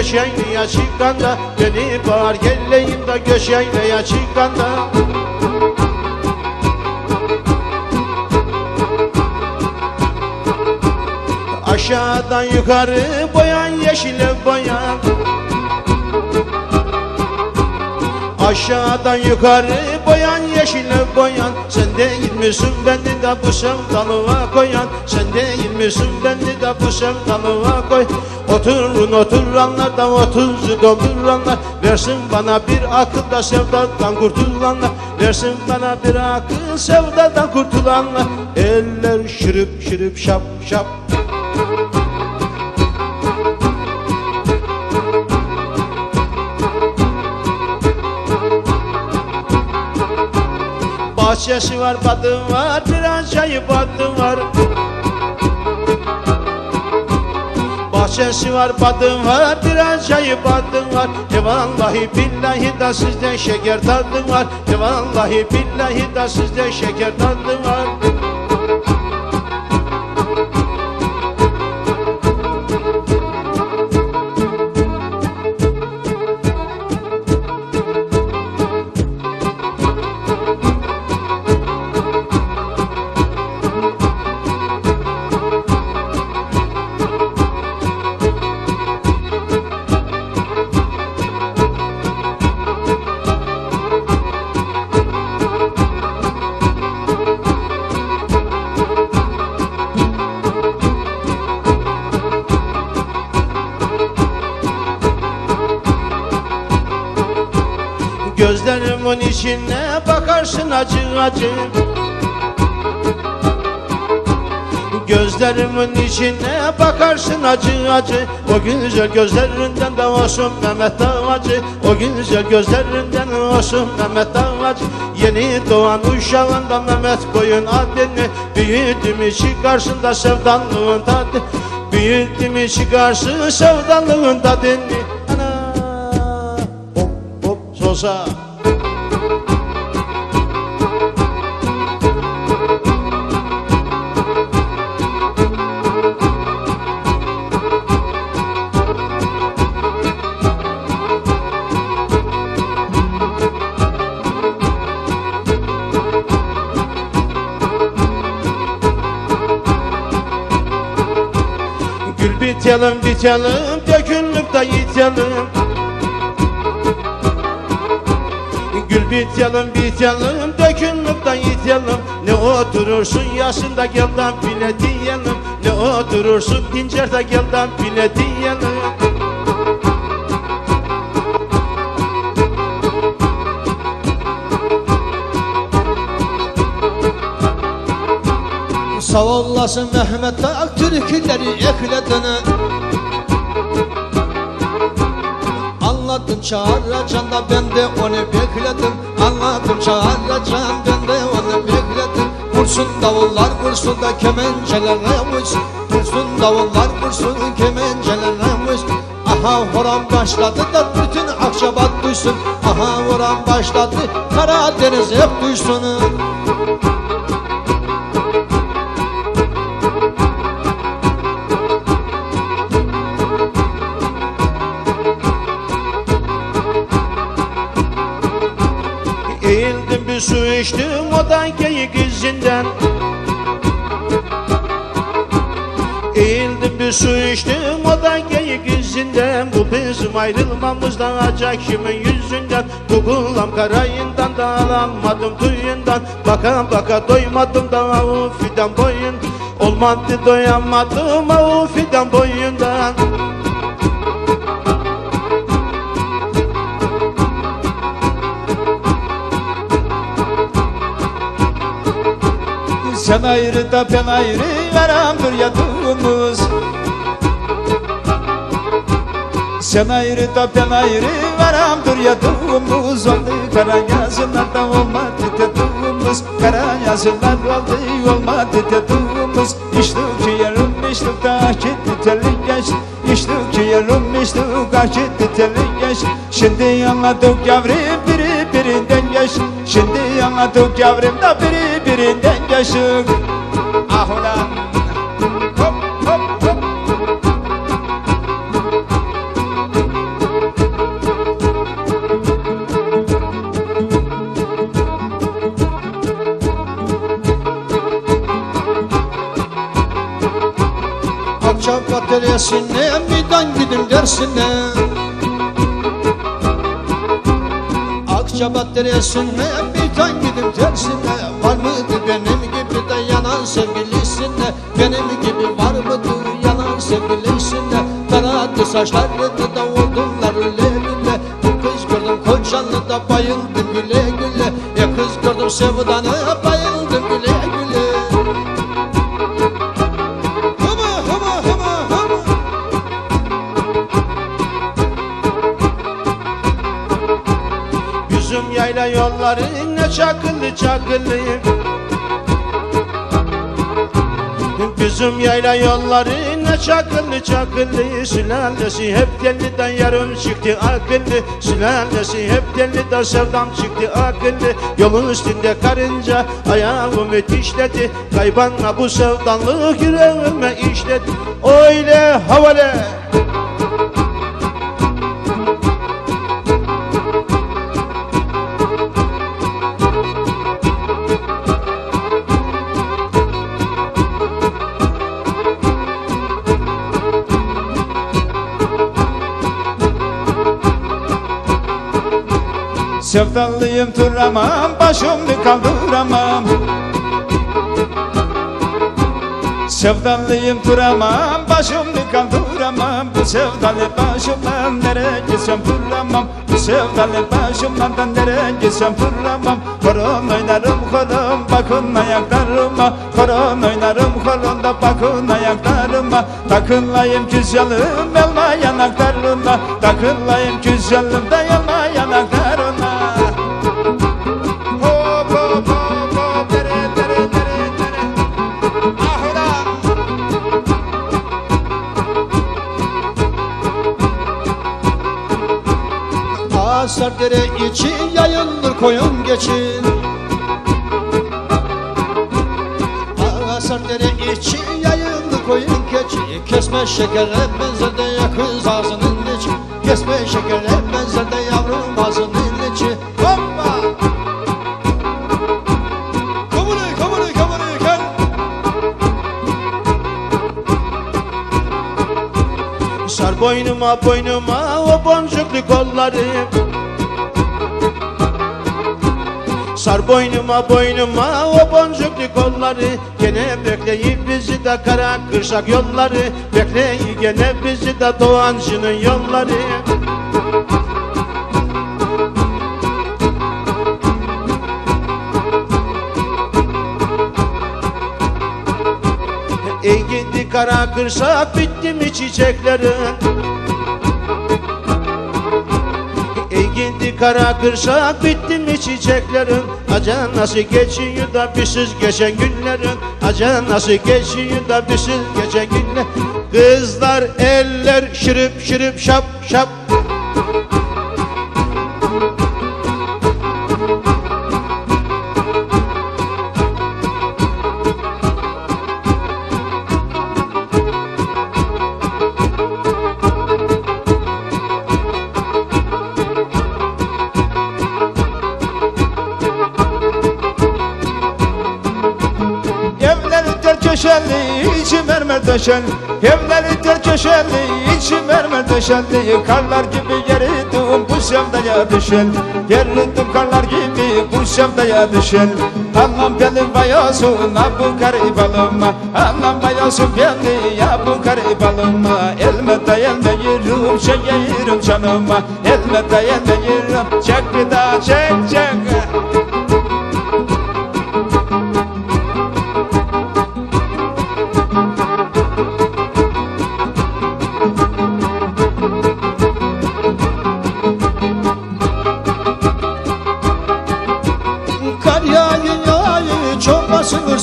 göşeyle çıkanda Beni bağır gelleyim de göşeyle çıkanda. Aşağıdan yukarı boyan yeşile boyan. Aşağıdan yukarı boyan yeşile boyan Sen değil misin beni de bu sevdalığa koyan. Sen değil misin beni de bu sevdalığa koy. Oturun oturanlar da otuzu dolduranlar. Versin bana bir akıl da sevdadan kurtulanlar. Versin bana bir akıl sevdadan kurtulanlar. Eller şırıp şırıp şap şap Bahçesi var, badı var, bir acayip badı var. Bahçesi var, badı var, bir acayip badı var. E vallahi billahi da sizde şeker tadı var. E vallahi billahi da sizde şeker tadı var. Gözlerimin içine bakarsın acı acı. Gözlerimin içine bakarsın acı acı. O güzel gözlerinden de olsun Mehmet Ağacı O güzel gözlerinden olsun Mehmet Ağacı Yeni doğan uşağından Mehmet koyun adını Büyüdü mü çıkarsın da sevdalığın tadı. Büyüdü mü çıkarsın sevdalığın tadını. Ana! Hop hop sosa Gül bitelim bitelim dökülüp de yitelim Gül bitelim bitelim dökülüp de yitelim Ne oturursun yaşında gelden bile diyelim. Ne oturursun pincerde gelden bile diyelim. Sağ olasın Mehmet Tak türküleri ekledin Anlattın çağıracan da ben de onu bekledim. Anlattım çağıracan ben de onu bekledim. Vursun davullar vursun da kemençelerine vursun. Vursun davullar vursun kemençelerine vursun. Aha horan başladı da bütün akçabat duysun. Aha horan başladı Karadeniz hep duysun Bir su içtim o da geyik izinden. Eğildim bir su içtim o da geyik izinden. Bu bizim ayrılmamızdan acak kimin yüzünden? Bu kulağım karayından da alamadım duyundan Baka baka doymadım da fidan boyun. Olmadı doyamadım avu fidan boyundan Sen ayrı da ben ayrı veramdır yadımız. Sen ayrı da ben ayrı veramdır yadımız. Oldu kara yazılarda olmadı dedığımız Kara yazılar oldu olmadı dedığımız İçtik ki yarım içtik da gitti telin geçti İçtik ki yarım içtik da gitti telin geçti Şimdi anladık yavrum biri birinden geç Şimdi anladık yavrum da biri birinden geçin Ah ulan. Hop hop hop. Akça bataryasına midan gidin dersine. Akçabat deresine Midan gidim tersine. Var mıdır benim gibi de yanan sevgilisine? Benim gibi var mıdır yanan sevgilisine? Taradı saçlarını da odunlar ellerinde Bu kız gördüm kocanlı da bayıldım güle güle. Ya kız gördüm sevdanı bayıldım güle ne çakıllı çakıllı Bizim yayla yolları ne çakıllı çakıllı Sülalesi hep deliden yarım çıktı akıllı. Sülalesi hep deliden sevdam çıktı akıllı. Yolun üstünde karınca ayağımı dişledi. Kaybanla bu sevdanlık yüreğime işledi. Öyle havale Sevdalıyım duramam başımı kaldıramam. Sevdalıyım duramam başımı kaldıramam. Bu sevdalı başımdan nereye gitsem fırlamam Bu sevdalı başımdan da nereye gitsem fırlamam Horon oynarım horon bakın ayaklarıma. Horon oynarım horon da bakın ayaklarıma. Takınlayım güzelim elma yanaklarıma. Takınlayım güzelim de elma yanaklarıma Asar dere içi yayılır koyun geçin. Asar dere içi yayılır koyun geçi Kesme şekere benzer de ya kız ağzının içi. Kesme şekere benzer de yavrum ağzının içi. Hoppa! Sar boynuma boynuma o boncuklu kolları Sar boynuma boynuma o boncuklu kolları. Gene bekleyip bizi de kara kırşak yolları. Bekleyip gene bizi de doğancının yolları. Ey gidi kara kırsak bitti mi çiçeklerin Ey gidi kara kırsak bitti mi çiçeklerin Aca nasıl geçiyor da bizsiz geçen günlerin Aca nasıl geçiyor da bizsiz geçen günler? Kızlar eller şırıp şırıp şap şap mermer döşeli Evleri ter köşeli, içi mermer döşeli Karlar gibi yeridim bu sevdaya düşel. Yeridim karlar gibi bu sevdaya düşel. Anlam benim bayasın ha bu garip alınma Anlam bayasın beni ya bu garip alınma Elme dayanma yürüm şey yerim canıma. Elme dayanma yürüm çek bir daha çek çek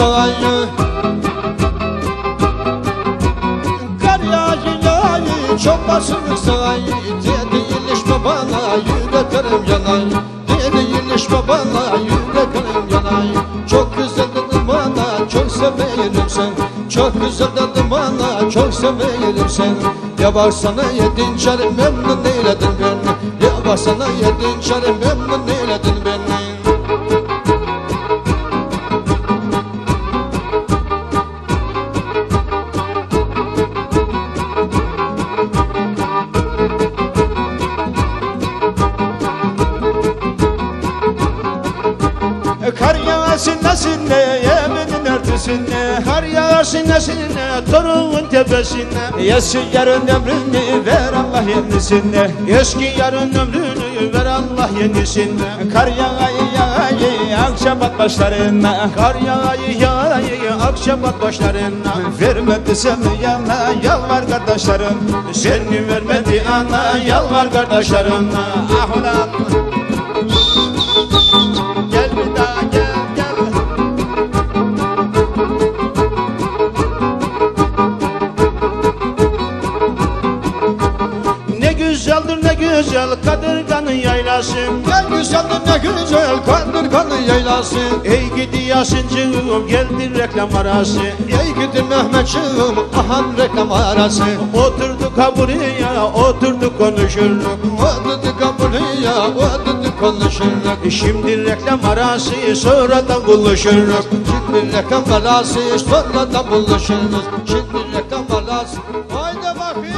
ırsayı Kar yağıyor çorbası ırsayı Dedi ilişme bana yüreğim yanay. Dedi ilişme bana yüreğim yanay. Çok güzel dedim bana çok severim sen. Çok güzel dedim bana çok severim sen. Ya baksana yedin çare memnun eyledin beni Ya baksana yedin çare memnun eyledin sinesine toruğun tepesine. Yesin yarın ömrünü ver Allah yenisine. Eski yarın ömrünü ver Allah yenisine. Kar yağayı yağayı akşabat başlarına Kar yağayı yağayı akşabat başlarına Vermedi seni yana yalvar kardeşlerim. Seni vermedi ana yalvar kardeşlerine Ah ulan güzeldir ne güzel kadırganın yaylası Ne güzeldir ne güzel kandırganın yaylası Ey gidi Yasin'cığım geldi reklam arası. Ey gidi Mehmetçiğim ahan reklam arası. Oturduk ha buraya oturduk konuşurduk. Vadıdı buraya vadıdı konuşurlar Şimdi reklam arası sonradan buluşuruz Şimdi reklam arası sonradan buluşuruz Şimdi reklam arası. Haydi bakayım